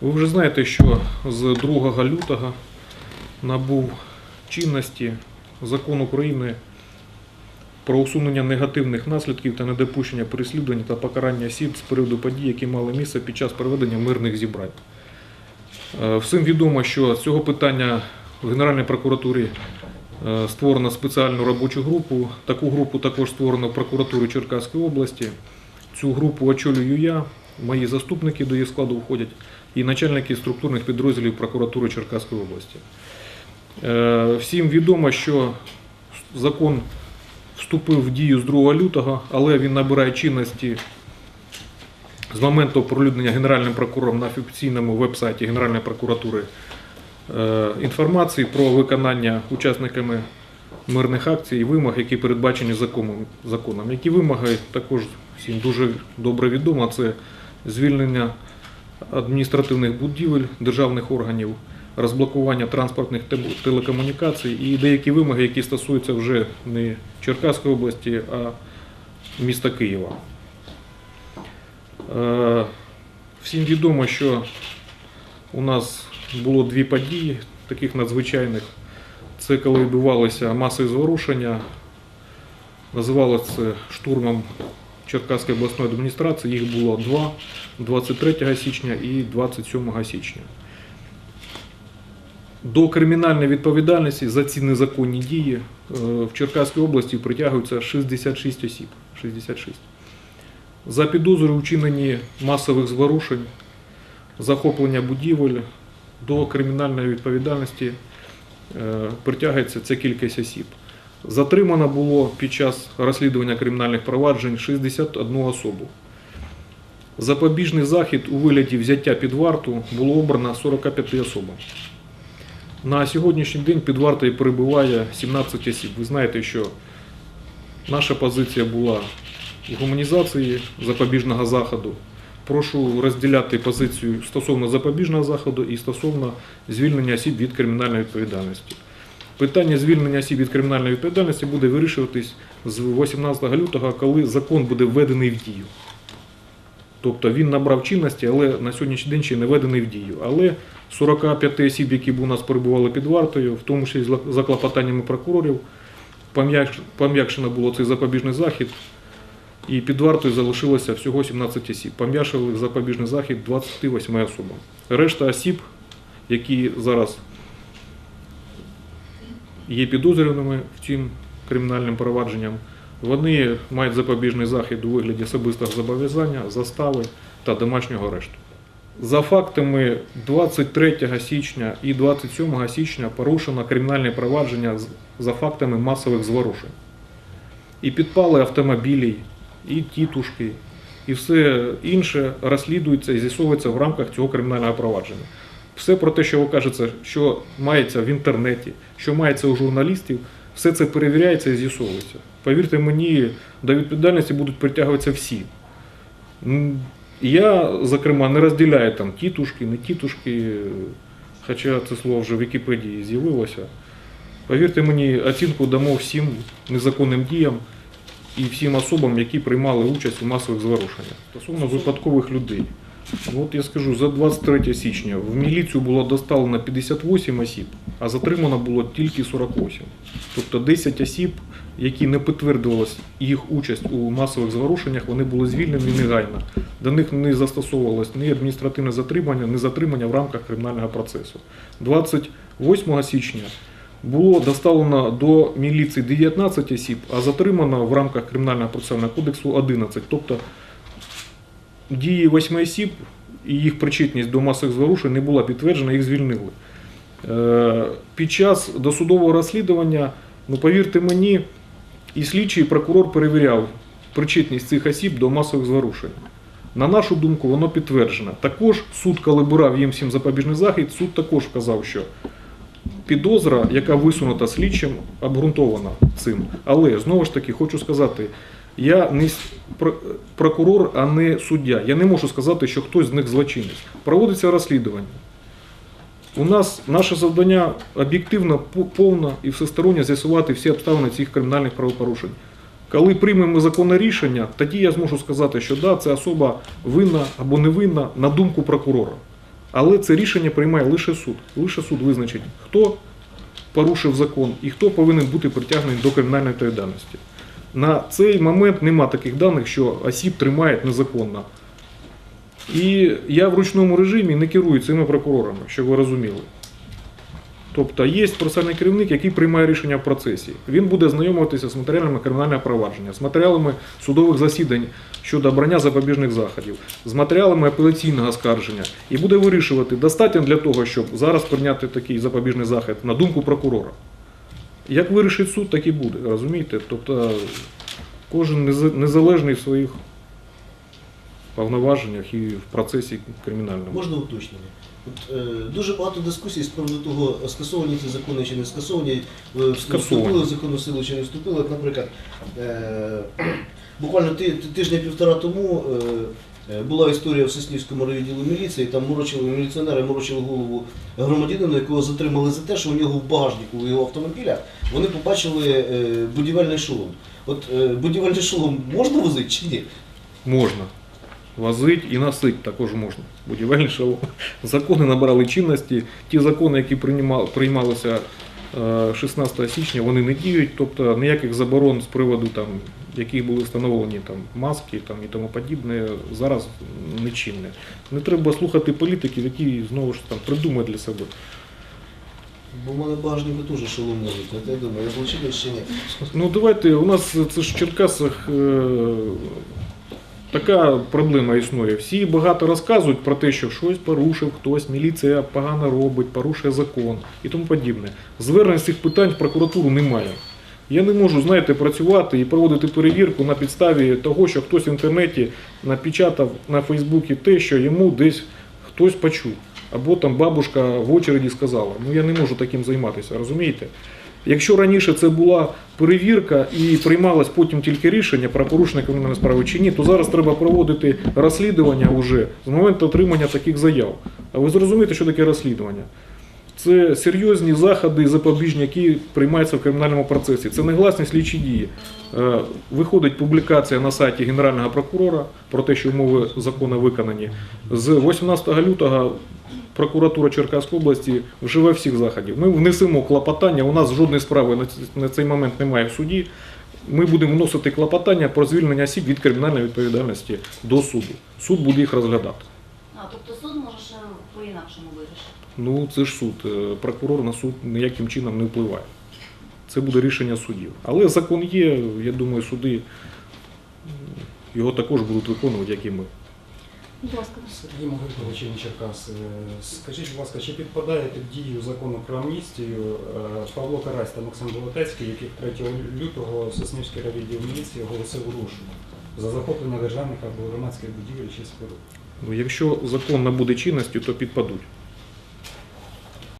Ви вже знаєте, що з 2 лютого набув чинності закон України про усунення негативних наслідків та недопущення переслідування та покарання осіб з приводу подій, які мали місце під час проведення мирних зібрань. Е, Всім відомо, що з цього питання в Генеральній прокуратурі е, створено спеціальну робочу групу. Таку групу також створено в прокуратурі Черкаської області. Цю групу очолюю я, мої заступники до її складу входять і начальники структурних підрозділів прокуратури Черкаської області. Е, Всім відомо, що закон вступив в дію з 2 лютого, але він набирає чинності з моменту оприлюднення Генеральним прокурором на офіційному веб-сайті Генеральної прокуратури е, інформації про виконання учасниками мирних акцій і вимог, які передбачені законом. Які вимоги також всім дуже добре відомо. Це звільнення адміністративних будівель державних органів, розблокування транспортних телекомунікацій і деякі вимоги, які стосуються вже не Черкаської області, а міста Києва. Е, Всім відомо, що у нас було дві події таких надзвичайних. Це коли відбувалися масові зворушення, називалося це штурмом Черкаської обласної адміністрації. Їх було два 23 січня і 27 січня. До кримінальної відповідальності за ці незаконні дії е, в Черкаській області притягується 66 осіб. 66. За підозрою у вчиненні масових зворушень, захоплення будівель до кримінальної відповідальності е, притягується ця кількість осіб. Затримано було під час розслідування кримінальних проваджень 61 особу. Запобіжний захід у вигляді взяття під варту було обрано 45 особам. На сьогоднішній день під вартою перебуває 17 осіб. Ви знаєте, що наша позиція була в гуманізації запобіжного заходу. Прошу розділяти позицію стосовно запобіжного заходу і стосовно звільнення осіб від кримінальної відповідальності. Питання звільнення осіб від кримінальної відповідальності буде вирішуватись з 18 лютого, коли закон буде введений в дію. Тобто він набрав чинності, але на сьогоднішній день ще не введений в дію. Але 45 осіб, які б у нас перебували під вартою, в тому числі за клопотаннями прокурорів, пом'якшено було цей запобіжний захід, і під вартою залишилося всього 17 осіб. Пом'якшили запобіжний захід 28 особам. Решта осіб, які зараз є підозрюваними в цим кримінальним провадженням, вони мають запобіжний захід у вигляді особистого зобов'язання, застави та домашнього арешту. За фактами 23 січня і 27 січня порушено кримінальне провадження за фактами масових зворушень. І підпали автомобілі, і тітушки, і все інше розслідується і з'ясовується в рамках цього кримінального провадження. Все про те, що ви що мається в інтернеті, що мається у журналістів, все це перевіряється і з'ясовується. Повірте мені, до відповідальності будуть притягуватися всі. Я, зокрема, не розділяю там тітушки, не тітушки, хоча це слово вже в Вікіпедії з'явилося. Повірте мені, оцінку дамо всім незаконним діям і всім особам, які приймали участь у масових зворушеннях. Стосовно випадкових людей. От я скажу, за 23 січня в міліцію було доставлено 58 осіб, а затримано було тільки 48. Тобто 10 осіб, які не підтвердилась їх участь у масових зворушеннях, вони були звільнені негайно. До них не застосовувалось ні адміністративне затримання, ні затримання в рамках кримінального процесу. 28 січня було доставлено до міліції 19 осіб, а затримано в рамках Кримінального процесуального кодексу 11. Тобто дії восьми осіб і їх причетність до масових зворушень не була підтверджена, їх звільнили. Е, Під час досудового розслідування, ну повірте мені, і слідчий і прокурор перевіряв причетність цих осіб до масових зворушень. На нашу думку, воно підтверджено. Також суд, коли брав їм всім запобіжний захід, суд також вказав, що підозра, яка висунута слідчим, обґрунтована цим. Але знову ж таки хочу сказати, я не прокурор, а не суддя. Я не можу сказати, що хтось з них злочинець. Проводиться розслідування. У нас наше завдання об'єктивно, по- повно і всесторонньо з'ясувати всі обставини цих кримінальних правопорушень. Коли приймемо законне рішення, тоді я зможу сказати, що да, ця особа винна або не винна на думку прокурора. Але це рішення приймає лише суд. Лише суд визначить, хто порушив закон і хто повинен бути притягнений до кримінальної відповідальності. На цей момент нема таких даних, що осіб тримають незаконно. І я в ручному режимі не керую цими прокурорами, щоб ви розуміли. Тобто є процесуальний керівник, який приймає рішення в процесі. Він буде знайомитися з матеріалами кримінального провадження, з матеріалами судових засідань щодо обрання запобіжних заходів, з матеріалами апеляційного скарження і буде вирішувати, достатньо для того, щоб зараз прийняти такий запобіжний захід на думку прокурора. Як вирішить суд, так і буде, розумієте? Тобто кожен незалежний в своїх повноваженнях і в процесі кримінальному. Можна уточнення? От, е, дуже багато дискусій з приводу того, скасовані ці закони чи не скасовані, е, вступили в законну силу чи не вступили. От, наприклад, е, буквально ти, ти- тижня-півтора тому е, була історія в Соснівському райвідділу міліції, там морочили міліціонери, морочили голову громадянину, якого затримали за те, що у нього в багажнику у його автомобіля вони побачили е, будівельний шолом. От е, будівельний шолом можна возити чи ні? Можна. Возить і носить також можна. Будівельний шалом. Закони набрали чинності. Ті закони, які приймалися е, 16 січня, вони не діють. Тобто ніяких заборон з приводу там, яких були встановлені там, маски там, і тому подібне, зараз не чинне. Не треба слухати політиків, які знову ж там придумають для себе. Бо в мене в багажнику теж шолом можуть. Я думаю, я злочинець чи ні? Ну давайте, у нас це ж в Черкасах е, така проблема існує. Всі багато розказують про те, що щось порушив хтось, міліція погано робить, порушує закон і тому подібне. Звернень цих питань в прокуратуру немає. Я не можу, знаєте, працювати і проводити перевірку на підставі того, що хтось в інтернеті напечатав на Фейсбуці те, що йому десь хтось почув. Або там бабушка в очереді сказала. Ну я не можу таким займатися, розумієте? Якщо раніше це була перевірка і приймалось потім тільки рішення про порушення кримінальної справи чи ні, то зараз треба проводити розслідування вже з моменту отримання таких заяв. А ви зрозумієте, що таке розслідування? Це серйозні заходи запобіжні, які приймаються в кримінальному процесі. Це негласні слідчі дії. Е, Виходить публікація на сайті Генерального прокурора про те, що умови закону виконані. З 18 лютого прокуратура Черкаської області вживе всіх заходів. Ми внесемо клопотання. У нас жодної справи на цей момент немає в суді. Ми будемо вносити клопотання про звільнення осіб від кримінальної відповідальності до суду. Суд буде їх розглядати. А, тобто суд може ще по-інакшому вирішити. Ну, це ж суд. Е, Прокурор на суд ніяким чином не впливає. Це буде рішення суддів. Але закон є, я думаю, суди його також будуть виконувати, як і ми. Будь ласка. Сергій Могилко, Черкас. Е, Скажіть, будь ласка, чи підпадає під дію закону про амністію е, Павло Карась та Максим Болотецький, яких 3 лютого Соснівський райвідділ міліції оголосив рушу за захоплення державних або громадських будівель чи споруд? Ну, якщо закон набуде чинності, то підпадуть.